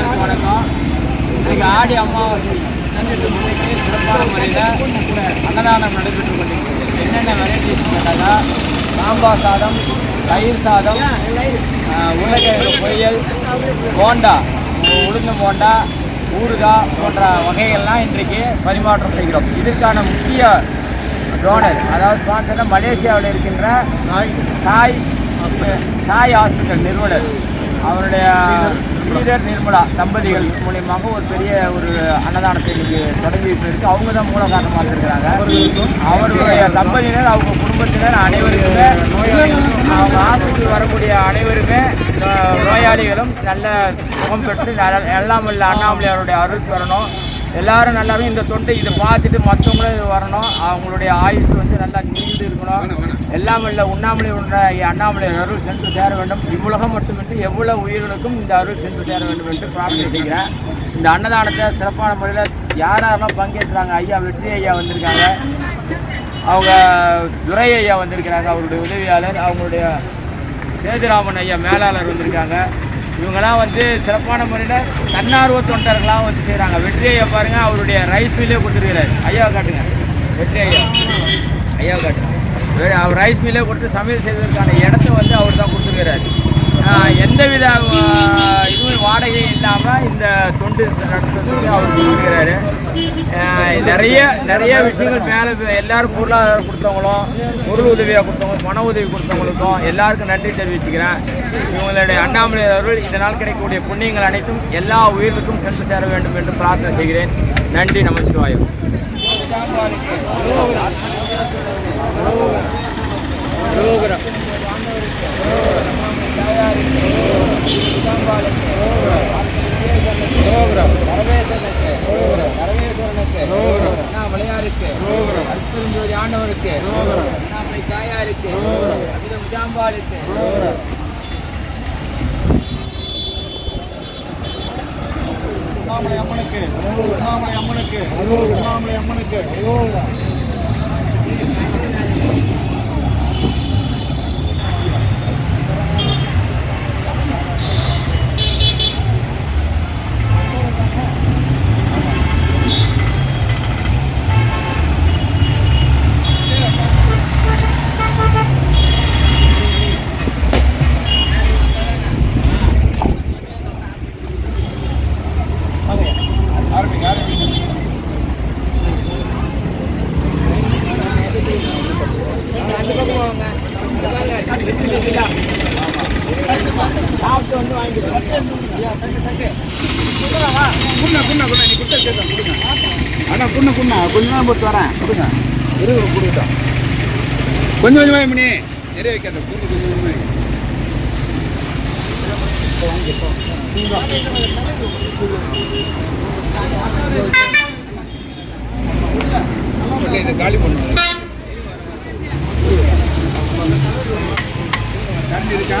அனைவருக்கும் வணக்கம். இன்றைக்கு ஆடி அம்மாவாசை நன்றிட்டு முன்னிட்டு சிறப்பான முறையில் அன்னதானம் நடைபெற்று கொண்டிருக்கிறது. என்னென்ன வெரைட்டிஸ் கேட்டாக்கா சாம்பார் சாதம் தயிர் சாதம் ஆஹ், உருளைக்கிழங்கு பொரியல் போண்டா உளுந்து போண்டா ஊறுகாய் போன்ற வகைகள்லாம் இன்றைக்கு பரிமாற்றம் செய்கிறோம். இதற்கான முக்கிய டோனர் அதாவது ஸ்பான்சர் மலேசியாவில் இருக்கின்ற சாய் சாய் ஹாஸ்பிட்டல் நிறுவனர். அவருடைய ஸ்ரீதர் நிர்மலா தம்பதிகள் மூலியமாக ஒரு பெரிய ஒரு அன்னதானத்தை இன்னைக்கு தொடங்கி வைப்பதற்கு அவங்க தான் மூல காரணமாக இருக்கிறாங்க. அவர்களுடைய தம்பதியினர் அவங்க குடும்பத்தினர் அனைவருக்குமே அவங்க ஆஸ்பத்திரி வரக்கூடிய அனைவருமே நோயாளிகளும் நல்ல சுகம் பெற்று நல்ல- எல்லாம் உள்ள அண்ணாமலையாருடைய அருள் பெறணும். எல்லாரும் நல்லாவே இந்த தொண்டை இதை பார்த்துட்டு மற்றவங்களும் இது வரணும். அவங்களுடைய ஆயுசு வந்து நல்லா நீண்டு இருக்கணும். எல்லாம் இல்லை உண்ணாமலை உள்ள அண்ணாமலை அருள் சென்று சேர வேண்டும். இவ்வுலகம் மட்டுமின்றி எவ்வளவு உயிர்களுக்கும் இந்த அருள் சென்று சேர வேண்டும் என்று பிரார்த்தனை செய்கிறேன். இந்த அன்னதானத்தை சிறப்பான முறையில் யார் யாரெல்லாம் பங்கேற்றாங்க? ஐயா வெற்றி ஐயா வந்திருக்காங்க. அவங்க துரை ஐயா வந்திருக்கிறாங்க அவருடைய உதவியாளர். அவங்களுடைய சேதுராமன் ஐயா மேலாளர் வந்திருக்காங்க. இவங்கெல்லாம் வந்து சிறப்பான முறையில் தன்னார்வ தொண்டர்களாக வந்து செய்கிறாங்க. வெற்றி ஐயா பாருங்க அவருடைய ரைஸ் மில்லே கொடுத்துருக்கிறார். ஐயாவை காட்டுங்க. வெற்றி ஐயா. ஐயாவை காட்டுங்க. அவர் ரைஸ் மில்லே கொடுத்து சமையல் செய்வதற்கான இடத்த வந்து அவர் தான் கொடுத்துருக்கிறார். எந்தவித வித இதுவும் வாடகையும் இல்லாமல் இந்த தொண்டு நடத்துறதுக்கு அவர் கொடுக்குறாரு நிறைய நிறைய விஷயங்கள் மேலே எல்லாரும் பொருளாதாரம் கொடுத்தவங்களும் பொருள் உதவியாக கொடுத்தவங்களும் பண உதவி கொடுத்தவங்களுக்கும் எல்லாருக்கும் நன்றி தெரிவிச்சுக்கிறேன். இவங்களுடைய அண்ணாமலை அவர்கள் இதனால் கிடைக்கக்கூடிய புண்ணியங்கள் அனைத்தும் எல்லா உயிர்களுக்கும் சென்று சேர வேண்டும் என்று பிரார்த்தனை செய்கிறேன். நன்றி நமசிவாயம் விளையாருக்கு ஆண்டவருக்கு தாயாருக்கு அமித முஜாம்பாளுக்கு அண்ணாமலை அம்மனுக்கு அண்ணாமலை அம்மனுக்கு அண்ணாமலை அம்மனுக்கு. சாப்பிட்டு வந்து வாங்கிக்கிறேன் குண்ணா குண்ணா குண்ணா நீ குட்ட கேட்க கொடுங்க. அண்ணா குண்ணா குண்ணா கொஞ்ச நேரம் போட்டு வரேன். கொடுங்க. இருபது கொடுக்கட்டும். கொஞ்சம் கொஞ்சமாக மணி நிறைய வைக்காத கொஞ்சம் கொஞ்சம் கொஞ்சமாக இதை காலி பண்ணுவோம் இருக்கா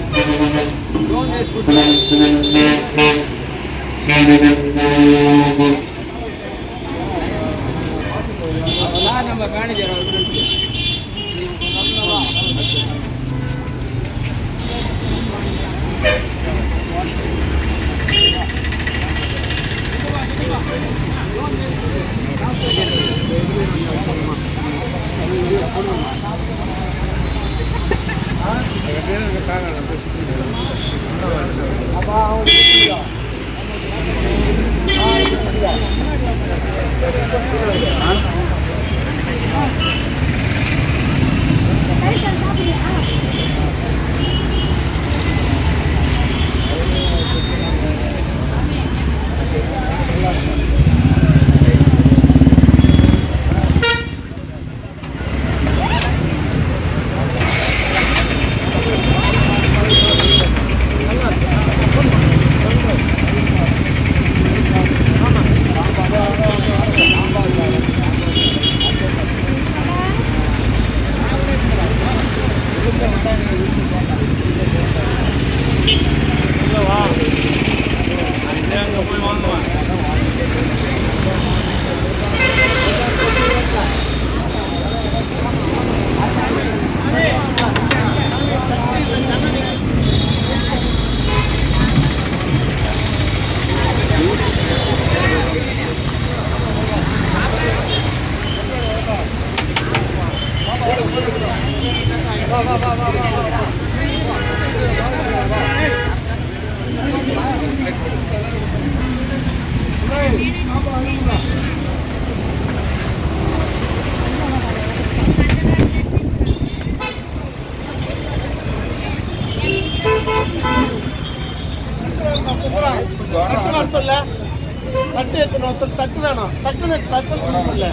நம்ம தான் போகிறாங்க அதான் நம்ம மேனேஜர் அவர்களுக்கு தட்டு சொல்ல. தட்டு எத்தனை சொல்லு தட்டு வேணும். டக்குன்னு தட்டு சொல்ல.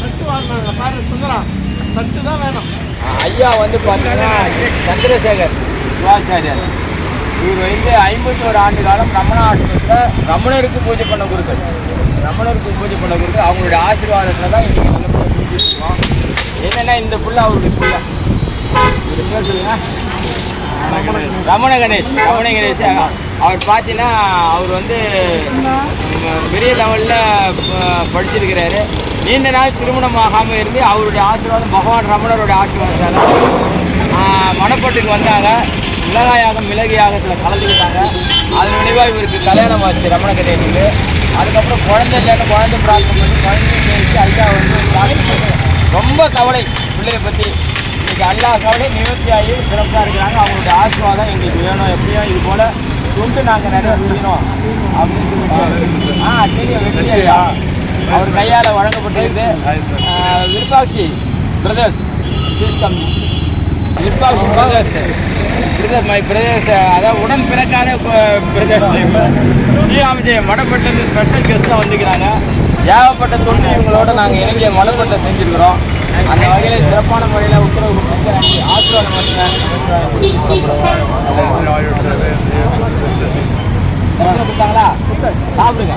தட்டு வாங்கினாங்க பாரு சுந்தரா தட்டு தான் வேணும் ராஜா வந்து பார்த்தீங்கன்னா சந்திரசேகர் சிவாச்சாரியார். இவர் வந்து ஐம்பத்தோரு ஆண்டு காலம் ரமண ஆசிரமத்தில் ரமணருக்கு பூஜை பண்ண குருக்கள். ரமணருக்கு பூஜை பண்ண குருக்கள். அவங்களுடைய ஆசீர்வாதத்தில் தான் இன்றைக்கி நல்ல செஞ்சுருக்கோம் என்னென்னா இந்த புள்ள அவருடைய புள்ள. இவர் சொல்லுங்க. ரமண கணேஷ். ரமண கணேஷ். அவர் பார்த்தீங்கன்னா அவர் வந்து பெரிய லெவலில் படிச்சிருக்கிறாரு. நீண்ட நாள் திருமணம் ஆகாமல் இருந்து அவருடைய ஆசீர்வாதம் பகவான் ரமணருடைய ஆசீர்வாதத்தால் மணப்பட்டுக்கு வந்தாங்க. மிளகாயாகம் மிளகு யாகத்தில் கலந்துக்கிட்டாங்க. அதன் விளைவாக இவருக்கு கல்யாணம் ஆச்சு ரமண கணேஷுக்கு அதுக்கப்புறம் குழந்தை இல்லைன்னு குழந்தை பிரார்த்தனை பண்ணி குழந்தை பேசி ஐயா வந்து பிரார்த்தனை பண்ணி ரொம்ப கவலை பிள்ளையை பற்றி இன்றைக்கி எல்லா கவலையும் நிவர்த்தி ஆகி சிறப்பாக இருக்கிறாங்க. அவங்களுடைய ஆசீர்வாதம் எங்களுக்கு வேணும். எப்படியும் இது போல் துண்டு நாங்கள் நிறைய செய்யணும் அப்படின்னு சொல்லிட்டு. ஆ தெரியும் வெற்றியா அவர் கையால் வழங்கப்பட்டிருக்கு Virupatchi brothers please come Virupatchi brothers brother my brothers அதாவது உடன் பிறக்காத பிரதர்ஸ் ஸ்ரீராமஜெய மடப்பட்டிருந்து ஸ்பெஷல் கெஸ்ட்டாக வந்துக்கிறாங்க ஏகப்பட்ட தொண்டு இவங்களோட நாங்கள் இணங்கிய மடப்பட்டை செஞ்சுருக்கிறோம். அந்த வகையில் சிறப்பான முறையில் உத்தரவு கொடுத்து ஆசீர்வாதம் பண்ணுங்க. கொடுத்தாங்களா? சாப்பிடுங்க.